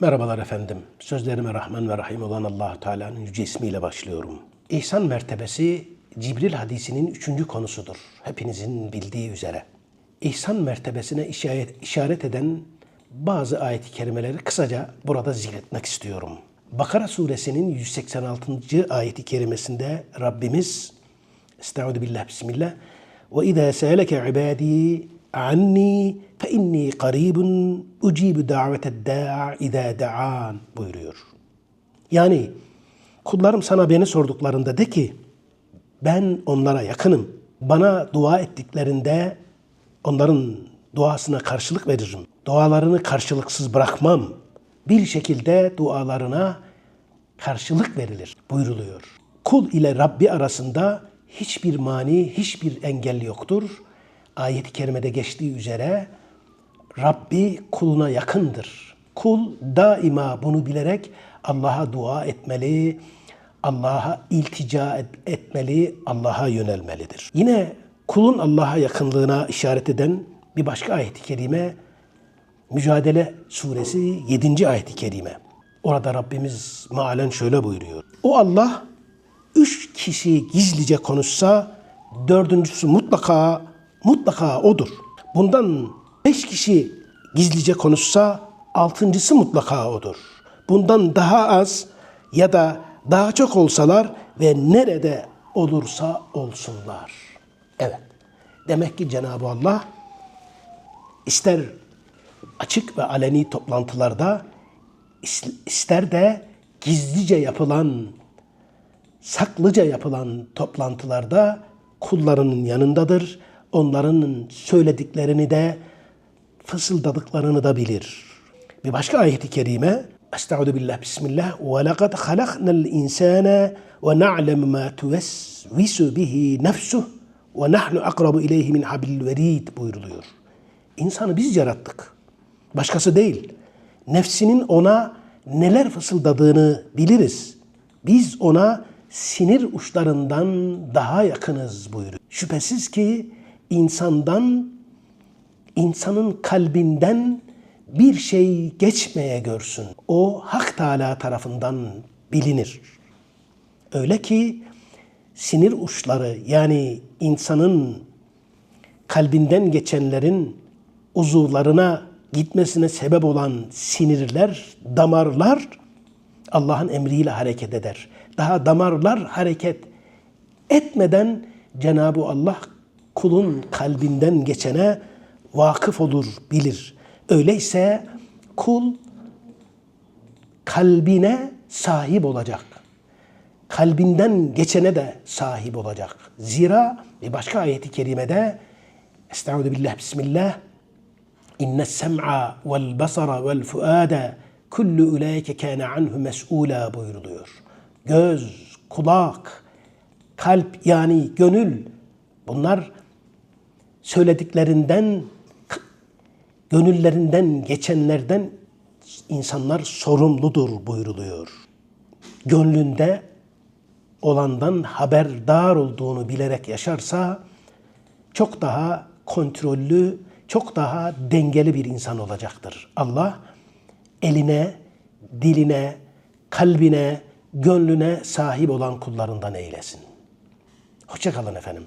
Merhabalar efendim. Sözlerime Rahman ve Rahim olan allah Teala'nın yüce ismiyle başlıyorum. İhsan mertebesi Cibril hadisinin üçüncü konusudur. Hepinizin bildiği üzere. İhsan mertebesine işaret, eden bazı ayet-i kerimeleri kısaca burada zikretmek istiyorum. Bakara suresinin 186. ayeti kerimesinde Rabbimiz Estaizu billah bismillah ve izâ se'eleke ibâdî anni fe inni qaribun ucibu daveted da'a izâ da'an buyuruyor. Yani kullarım sana beni sorduklarında de ki ben onlara yakınım. Bana dua ettiklerinde onların duasına karşılık veririm. Dualarını karşılıksız bırakmam. Bir şekilde dualarına karşılık verilir buyruluyor. Kul ile Rabbi arasında hiçbir mani, hiçbir engel yoktur. Ayet-i kerimede geçtiği üzere Rabbi kuluna yakındır. Kul daima bunu bilerek Allah'a dua etmeli, Allah'a iltica et- etmeli, Allah'a yönelmelidir. Yine kulun Allah'a yakınlığına işaret eden bir başka ayet-i kerime Mücadele suresi 7. ayet-i kerime. Orada Rabbimiz mealen şöyle buyuruyor. O Allah üç kişi gizlice konuşsa dördüncüsü mutlaka mutlaka odur. Bundan beş kişi gizlice konuşsa altıncısı mutlaka odur. Bundan daha az ya da daha çok olsalar ve nerede olursa olsunlar. Evet. Demek ki Cenab-ı Allah ister açık ve aleni toplantılarda is- ister de gizlice yapılan, saklıca yapılan toplantılarda kullarının yanındadır. Onların söylediklerini de fısıldadıklarını da bilir. Bir başka ayeti kerime Estaizu billah bismillah ve lekad halaknal insane ve na'lem ma tuvesvisu bihi nefsuh ve nahnu akrabu ileyhi min hablil verid buyuruluyor. İnsanı biz yarattık. Başkası değil. Nefsinin ona neler fısıldadığını biliriz. Biz ona sinir uçlarından daha yakınız buyuruyor. Şüphesiz ki insandan, insanın kalbinden bir şey geçmeye görsün. O Hak Teala tarafından bilinir. Öyle ki sinir uçları yani insanın kalbinden geçenlerin uzuvlarına gitmesine sebep olan sinirler, damarlar Allah'ın emriyle hareket eder. Daha damarlar hareket etmeden Cenab-ı Allah kulun kalbinden geçene vakıf olur, bilir. Öyleyse kul kalbine sahip olacak. Kalbinden geçene de sahip olacak. Zira bir başka ayeti kerimede Estaizu billah bismillah İnne sem'a vel basara vel fuada kullu ulaike kana anhu mes'ula buyuruluyor. Göz, kulak, kalp yani gönül bunlar söylediklerinden gönüllerinden geçenlerden insanlar sorumludur buyuruluyor. Gönlünde olandan haberdar olduğunu bilerek yaşarsa çok daha kontrollü, çok daha dengeli bir insan olacaktır. Allah eline, diline, kalbine, gönlüne sahip olan kullarından eylesin. Hoşçakalın efendim.